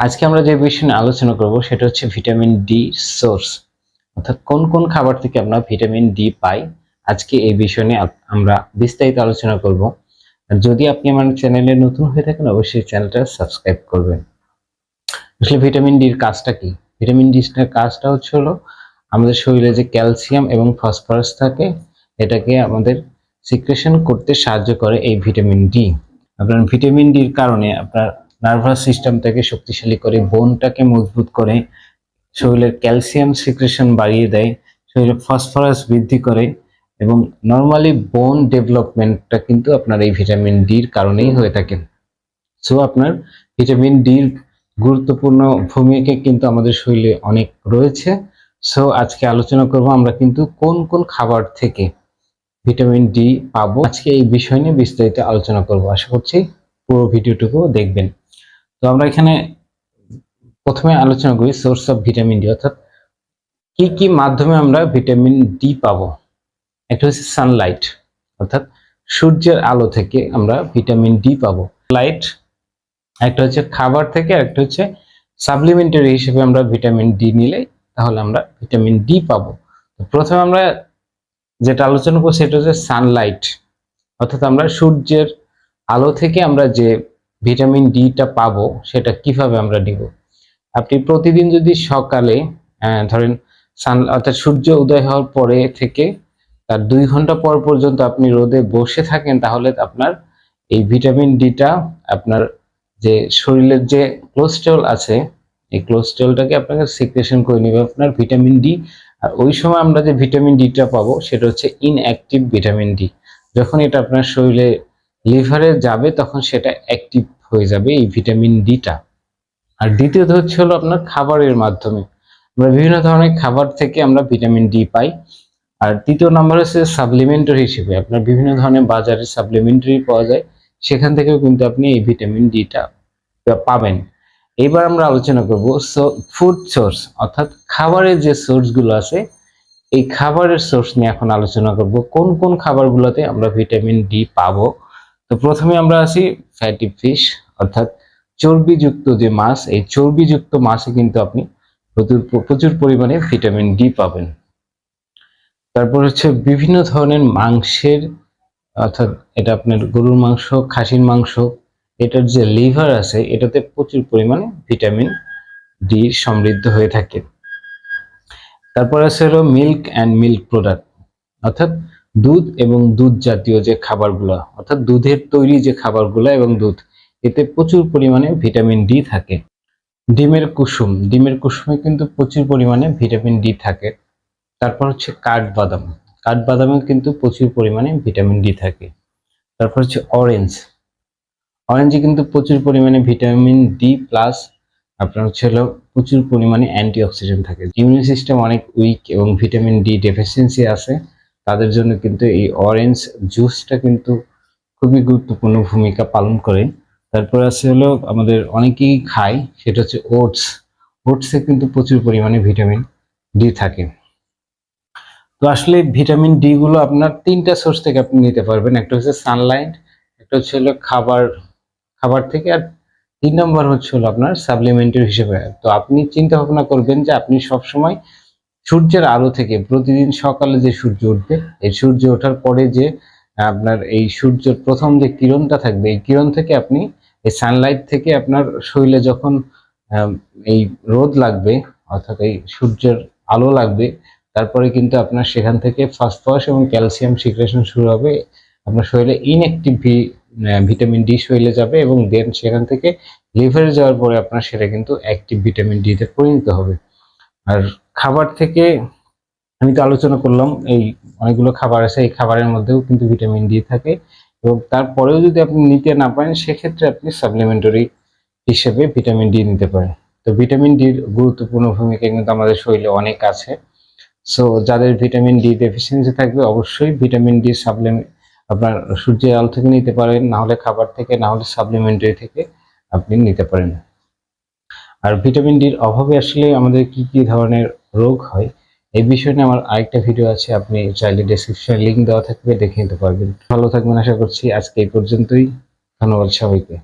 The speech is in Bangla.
আজকে আমরা যে বিষয় নিয়ে আলোচনা করব সেটা হচ্ছে ভিটামিন ডি সোর্স অর্থাৎ কোন কোন খাবার থেকে আমরা ভিটামিন ডি পাই? আজকে এই বিষয় নিয়ে আমরা বিস্তারিত আলোচনা করব। যদি আপনি আমার চ্যানেলে নতুন হয়ে থাকেন, অবশ্যই চ্যানেলটা সাবস্ক্রাইব করবেন। আসলে ভিটামিন ডির কাজটা কি? ভিটামিন ডির কাজটা হচ্ছে হলো, আমাদের শরীরে যে ক্যালসিয়াম এবং ফসফরাস থাকে, এটাকে আমাদের সিক্রেশন করতে সাহায্য করে এই ভিটামিন ডি আপনার ভিটামিন ডির কারণে আপনার নার্ভাস সিস্টেমটাকে শক্তিশালী করে বোনটাকে মজবুত করে শরীরের ক্যালসিয়াম সিক্রেশন বাড়িয়ে দেয়, শরীরে ফসফরাস বৃদ্ধি করে এবং নর্মালি বোন ডেভেলপমেন্টটা কিন্তু আপনার এই ভিটামিন ডির কারণেই হয়ে থাকে। সো আপনার ভিটামিন ডির গুরুত্বপূর্ণ ভূমিকা কিন্তু আমাদের শরীরে অনেক রয়েছে। সো আজকে আলোচনা করব আমরা কিন্তু কোন কোন খাবার থেকে ভিটামিন ডি পাবো। আজকে এই বিষয় নিয়ে বিস্তারিত আলোচনা করব। আশা করছি পুরো ভিডিওটুকু দেখবেন। তো আমরা এখানে প্রথমে আলোচনা করি সোর্স অফ ভিটামিন ডি অর্থাৎ কি কি মাধ্যমে আমরা ভিটামিন ডি পাবো? একটা হচ্ছে সানলাইট অর্থাৎ সূর্যের আলো থেকে আমরা ভিটামিন ডি পাবো। লাইট একটা হচ্ছে খাবার থেকে একটা হচ্ছে সাপ্লিমেন্টারি হিসেবে আমরা ভিটামিন ডি নিলে তাহলে আমরা ভিটামিন ডি পাবো। প্রথমে আমরা যেটা আলোচনা করব সেটা হচ্ছে সানলাইট অর্থাৎ আমরা সূর্যের আলো থেকে আমরা যে ভিটামিন ডিটা পাবো, সেটা কীভাবে আমরা নিব? আপনি প্রতিদিন যদি সকালে ধরেন সান অর্থাৎ সূর্য উদয় হওয়ার পরে থেকে তার দুই ঘণ্টা পর পর্যন্ত আপনি রোদে বসে থাকেন, তাহলে আপনার এই ভিটামিন ডিটা আপনার যে শরীরের যে কোলেস্টেরল আছে, এই কোলেস্টেরলটাকে আপনাকে সিক্রেশন করে নেবে আপনার ভিটামিন ডি আর ওই সময় আমরা যে ভিটামিন ডিটা পাবো, সেটা হচ্ছে ইনঅ্যাক্টিভ ভিটামিন ডি যখন এটা আপনার শরীরে লিভারে যাবে তখন সেটা অ্যাক্টিভ হয়ে যাবে এই ভিটামিন ডিটা আর দ্বিতীয়ত হচ্ছে হলো আপনার খাবারের মাধ্যমে। আমরা বিভিন্ন ধরনের খাবার থেকে আমরা ভিটামিন ডি পাই। আর তৃতীয় নম্বর হচ্ছে সাপ্লিমেন্টারি হিসেবে। আপনার বিভিন্ন ধরনের বাজারে সাপ্লিমেন্টারি পাওয়া যায়। সেখান থেকেও কিন্তু আপনি এই ভিটামিন ডিটা পাবেন। এবার আমরা আলোচনা করব ফুড সোর্স অর্থাৎ খাবারের যে সোর্সগুলো আছে, এই খাবারের সোর্স নিয়ে এখন আলোচনা করব। কোন কোন খাবারগুলোতে আমরা ভিটামিন ডি পাবো? তো প্রথমে আমরা আছি ফ্যাটি ফিশ অর্থাৎ চর্বিযুক্ত যে মাছ, এই চর্বিযুক্ত মাছে কিন্তু আপনি প্রচুর প্রচুর পরিমাণে ভিটামিন ডি পাবেন। তারপর হচ্ছে বিভিন্ন ধরনের মাংসের, অর্থাৎ এটা আপনার গরুর মাংস, খাসির মাংস, এটার যে লিভার আছে, এটাতে প্রচুর পরিমাণে ভিটামিন ডি সমৃদ্ধ হয়ে থাকে। তারপর আছে হলো মিল্ক অ্যান্ড মিল্ক প্রোডাক্ট অর্থাৎ দুধ এবং দুধ জাতীয় যে খাবারগুলো, অর্থাৎ দুধের তৈরি যে খাবারগুলো এবং দুধ, এতে প্রচুর পরিমাণে ভিটামিন ডি থাকে। ডিমের কুসুম, ডিমের কুসুমে কিন্তু প্রচুর পরিমাণে ভিটামিন ডি থাকে। তারপর হচ্ছে কাঠবাদাম কাঠবাদামে কিন্তু প্রচুর পরিমাণে ভিটামিন ডি থাকে। তারপর হচ্ছে অরেঞ্জ, অরেঞ্জে কিন্তু প্রচুর পরিমাণে ভিটামিন ডি প্লাস আপনার হচ্ছে হলো প্রচুর পরিমাণে অ্যান্টিঅক্সিডেন্ট থাকে। ইমিউন সিস্টেম অনেক উইক এবং ভিটামিন ডি ডেফিসিয়েন্সি আছে। তাদের জন্য কিন্তু এই অরেঞ্জ জুসটা কিন্তু খুবই গুরুত্বপূর্ণ ভূমিকা পালন করে। তারপর আছে হলো আমাদের অনেকেই খায়, সেটা হচ্ছে ওটস ওটসে কিন্তু প্রচুর পরিমাণে ভিটামিন ডি থাকে। তো আসলে ভিটামিন ডি গুলো আপনার তিনটা সোর্স থেকে আপনি নিতে পারবেন। একটা হচ্ছে সানলাইট একটা হচ্ছে হলো খাবার খাবার থেকে, আর তিন নম্বর হচ্ছে হলো আপনার সাপ্লিমেন্টারি হিসেবে। তো আপনি চিন্তা ভাবনা করবেন যে আপনি সব সময় সূর্যের আলো থেকে প্রতিদিন সকালে যে সূর্য উঠবে, এই সূর্য ওঠার পরে যে আপনার এই সূর্যের প্রথম যে কিরণটা থাকবে, এই কিরণ থেকে আপনি এই সানলাইট থেকে আপনার শরীরে যখন এই রোদ লাগবে, অর্থাৎ এই সূর্যের আলো লাগবে, তারপরে কিন্তু আপনার সেখান থেকে ফসফরাস এবং ক্যালসিয়াম সিক্রেশন শুরু হবে, আপনার শরীরে ইনঅ্যাক্টিভ ভিটামিন ডি শরীরে যাবে এবং দেন সেখান থেকে লিভারে যাওয়ার পরে আপনার সেটা কিন্তু অ্যাক্টিভ ভিটামিন ডিতে পরিণত হবে। আর খাবার থেকে আমি তো আলোচনা করলাম, এই অনেকগুলো খাবার আছে, এই খাবারের মধ্যেও কিন্তু ভিটামিন ডি থাকে এবং তারপরেও যদি আপনি নিতে না পারেন, সেক্ষেত্রে আপনি সাপ্লিমেন্টারি হিসেবে ভিটামিন ডি নিতে পারেন। তো ভিটামিন ডির গুরুত্বপূর্ণ ভূমিকা কিন্তু আমাদের শরীরে অনেক আছে। সো যাদের ভিটামিন ডি ডেফিসিয়েন্সি থাকবে, অবশ্যই ভিটামিন ডি সাপ্লিমেন্ট আপনার সূর্যের আলো থেকে নিতে পারেন না হলে খাবার থেকে না হলে সাপ্লিমেন্টারি থেকে আপনি নিতে পারেন। আর ভিটামিন ডির অভাবে আসলে আমাদের কি কি ধরনের রোগ হয়, এই বিষয় নিয়ে আমার আরেকটা ভিডিও আছে, আপনি চাইলে ডেসক্রিপশনে লিঙ্ক দেওয়া থাকবে, দেখে নিতে পারবেন। ভালো থাকবেন, আশা করছি আজকে এই পর্যন্তই। ধন্যবাদ সবাইকে।